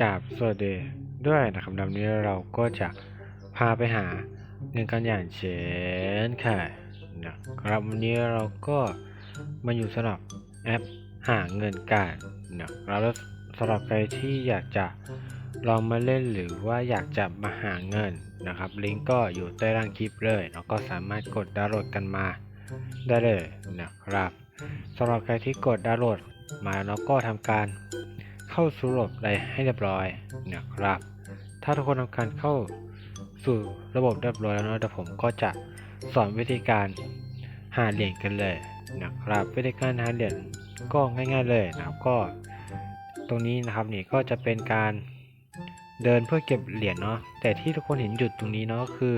กราบสวัสดีด้วยนะครับวันนี้เราก็จะพาไปหาเงินกันอย่างเช่นเคยนะครับวันนี้เราก็มาอยู่สำหรับแอปหาเงินกันนะครับแล้วสำหรับใครที่อยากจะลองมาเล่นหรือว่าอยากจะมาหาเงินนะครับ ลิงก์ก็อยู่ใต้ล่างคลิปเลยแล้วก็สามารถกดดาวน์โหลดกันมาได้เลยนะครับสำหรับใครที่กดดาวน์โหลดมาแล้วก็ทำการ เข้าสู่ระบบใดให้เรียบร้อยนะครับ ถ้าทุกคนทำการเข้าสู่ระบบเรียบร้อยแล้วนะเดี๋ยวผมก็จะสอนวิธีการหาเหรียญกันเลยนะครับ วิธีการหาเหรียญก็ง่าย ๆเลยนะครับก็ ตรงนี้นะครับนี่ก็จะเป็นการเดินเพื่อเก็บเหรียญเนาะแต่ที่ทุกคนเห็นจุดตรงนี้เนาะคือ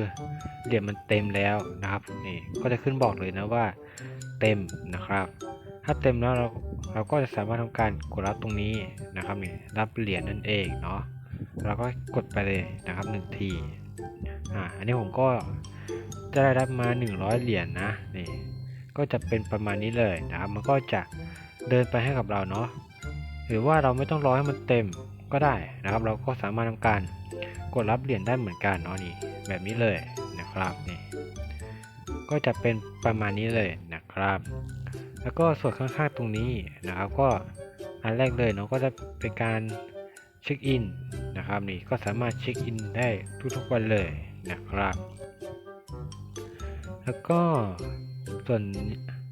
เหรียญมันเต็มแล้วนะครับนี่ก็จะขึ้นบอกเลยนะว่าเต็มนะครับ ถ้าเต็มแล้วเรา เราก็จะสามารถทำการกดรับตรงนี้นะครับนี่รับเหรียญนั่นเองเนาะเราก็กดไปเลยนะครับหนึ่งทีอ่าอันนี้ผมก็จะได้รับมา 100 เหรียญนะนี่ก็จะเป็นประมาณนี้เลยนะครับมันก็จะเดินไปให้กับเราเนาะหรือว่าเราไม่ต้องรอให้มันเต็มก็ได้นะครับ เราก็สามารถทำการกดรับเหรียญได้เหมือนกันเนาะนี่แบบนี้เลยนะครับนี่ก็จะเป็นประมาณนี้เลยนะครับ แล้วก็ส่วนข้างๆตรงนี้นะครับ ก็อันแรกเลยเนาะก็จะเป็นการเช็คอินนะครับนี่ก็สามารถเช็คอินได้ทุกๆวันเลยนะครับ แล้วก็ส่วน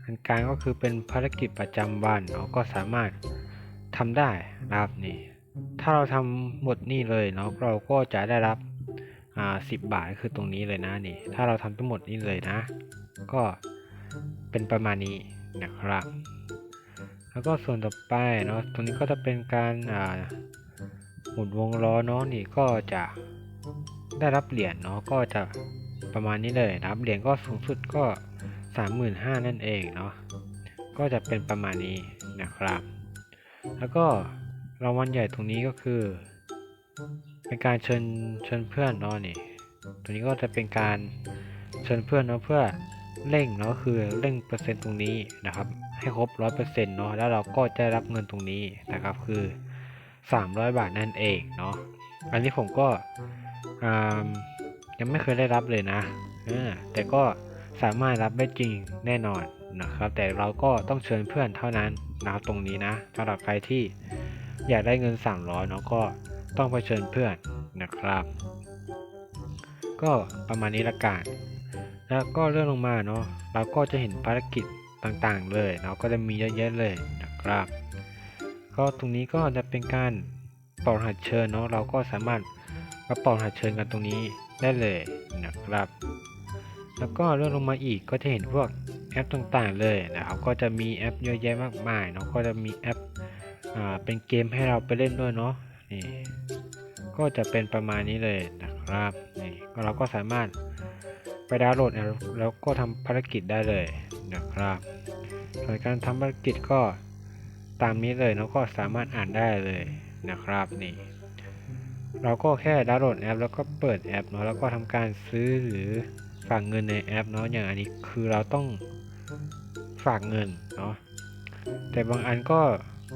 อันกลางก็คือเป็นภารกิจประจำวันเนาะก็สามารถทำได้นะครับนี่ถ้าเราทำหมดนี่เลยเนาะเราก็จะได้รับอ่าสิบบาทก็คือตรงนี้เลยนะนี่ ถ้าเราทำทั้งหมดนี่เลยนะ ก็เป็นประมาณนี้ นะครับ แล้วก็ส่วนต่อไปเนาะตรงนี้ก็จะเป็นการอ่าหมุนวงล้อเนาะนี่ก็จะได้รับเหรียญเนาะก็จะประมาณนี้เลยนะครับเหรียญก็สูงสุดก็ 35,000นั่นเองเนาะก็จะเป็นประมาณนี้นะครับ แล้วก็รางวัลใหญ่ตรงนี้ก็คือ เป็นการเชิญเชิญเพื่อนเนาะนี่ตรงนี้ก็จะเป็นการเชิญเพื่อนเนาะเพื่อ เร่งเนาะคือเร่งเปอร์เซ็นต์ตรงนี้นะครับ ให้ครบร้อยเปอร์เซ็นต์เนาะแล้วเราก็จะรับเงินตรงนี้นะครับคือ 300 บาทนั่นเองเนาะอันนี้ผมก็ยังไม่เคยได้รับเลยนะแต่ก็สามารถรับได้จริงแน่นอนนะครับ แต่เราก็ต้องเชิญเพื่อนเท่านั้นนะครับตรงนี้นะสำหรับใครที่อยากได้เงิน 300เนาะก็ต้องไปเชิญเพื่อนนะครับ ก็ประมาณนี้ละกัน แล้วก็เลื่อนลงมาเนาะเราก็จะเห็นภารกิจต่างๆ เลยเนาก็จะมีเยอะแยะเลยนะครับ ก็ตรงนี้ก็จะเป็นการปลอดหัดเชิญเนาะเราก็สามารถมาปลอดหัดเชิญกันตรงนี้ได้เลยนะครับ แล้วก็เลื่อนลงมาอีกก็จะเห็นพวกแอปต่างๆเลยนะครับก็จะมีแอปเยอะแยะมากมายเนาะก็จะมีแอปอ่าเป็นเกมให้เราไปเล่นด้วยเนาะนี่ก็จะเป็นประมาณนี้เลยนะครับนี่เราก็สามารถ ไปดาวน์โหลดแล้วก็ทำภารกิจได้เลยนะครับส่วนการทำภารกิจก็ตามนี้เลยแล้วก็สามารถอ่านได้เลยนะครับนี่เราก็แค่ดาวน์โหลดแอป แล้วก็เปิดแอปเนาะแล้วก็ทำการซื้อหรือฝากเงินในแอปเนาะอย่างอันนี้คือเราต้องฝากเงินเนาะแต่บางอันก็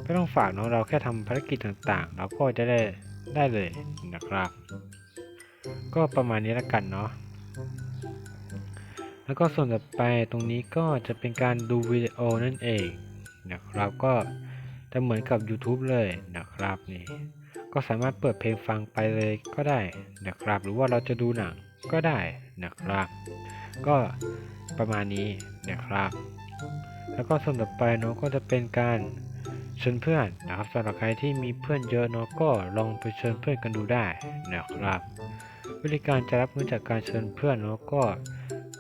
ไม่ต้องฝากเนาะเราแค่ทำภารกิจต่างๆ เราก็จะได้ได้เลยนะครับ ก็ประมาณนี้ล้วกันเนาะ แล้วก็ส่วนต่อไปตรงนี้ก็จะเป็นการดูวิดีโอนั่นเองนะครับก็จะเหมือนกับ YouTube เลยนะครับนี่ก็สามารถเปิดเพลงฟังไปเลยก็ได้นะครับ หรือว่าเราจะดูหนังก็ได้นะครับ ก็ประมาณนี้นะครับ แล้วก็ส่วนต่อไปเนาะก็จะเป็นการเชิญเพื่อนนะครับสำหรับใครที่มีเพื่อนเยอะเนาะก็ลองไปเชิญเพื่อนกันดูได้นะครับ วิธีการจะรับเงินจากการเชิญเพื่อนเนาะก็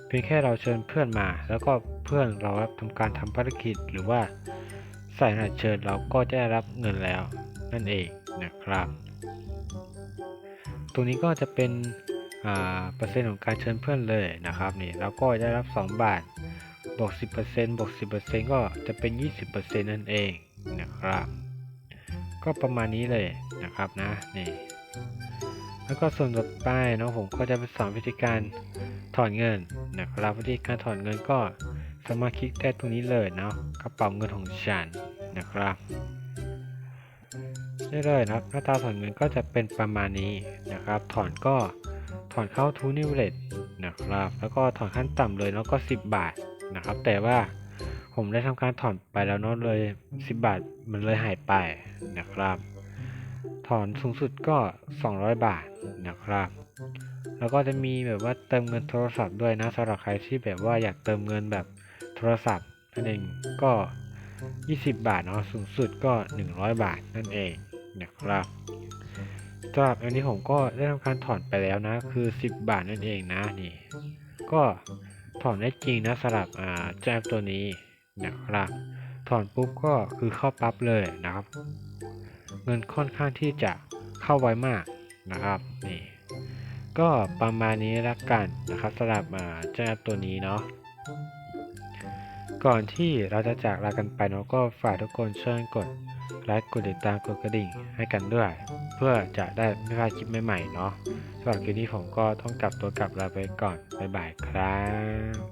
เพียงแค่เราเชิญเพื่อนมา แล้วก็เพื่อนเรารับทำการทำภารกิจหรือว่าใส่รหัสเชิญเราก็จะได้รับเงินแล้วนั่นเองนะครับ ตรงนี้ก็จะเป็นเปอร์เซ็นต์ของการเชิญเพื่อนเลยนะครับนี่เราก็ได้รับ 2 บาทบวก10%บวก10%ก็จะเป็น 20%นั่นเองนะครับ ก็ประมาณนี้เลยนะครับนะนี่ แล้วก็ส่วนต่อไปเนาะผมก็จะไปสอนวิธีการถอนเงินนะครับวิธีการถอนเงินก็สามารถคลิกได้ตรงนี้เลยเนาะกระเป๋าเงินของฉันนะครับได้เลยนะครับหน้าตาถอนเงินก็จะเป็นประมาณนี้นะครับ ถอนก็ถอนเข้าทูนิวเลตนะครับ แล้วก็ถอนขั้นต่ำเลยแล้วก็ 10 บาทนะครับ แต่ว่าผมได้ทำการถอนไปแล้วเนาะเลย 10 บาทมันเลยหายไปนะครับ ถอนสูงสุดก็ 200 บาทนะครับ แล้วก็จะมีแบบว่าเติมเงินโทรศัพท์ด้วยนะสำหรับใครที่แบบว่าอยากเติมเงินแบบโทรศัพท์นั่นเองก็ 20 บาทเนาะสูงสุดก็ 100 บาทนั่นเองนะครับสำหรับอันนี้ผมก็ได้ทำการถอนไปแล้วนะ คือ 10 บาทนั่นเองนะนี่ ก็ถอนได้จริงนะสำหรับอ่าเจ้าแอปตัวนี้นะครับถอนปุ๊บก็คือเข้าปั๊บเลยนะครับ เงินค่อนข้างที่จะเข้าไวมากนะครับนี่ก็ประมาณนี้ละกันนะครับสำหรับเจ้าตัวนี้เนาะก่อนที่เราจะจากลากันไปเนาะก็ฝากทุกคนช่วยกดไลค์กดติดตามกดกระดิ่งให้กันด้วย เพื่อจะได้ไม่พลาดคลิปใหม่ๆเนาะสำหรับคลิปนี้ผมก็ต้องกลับตัวกลับลาไปก่อนบ๊ายบายครับ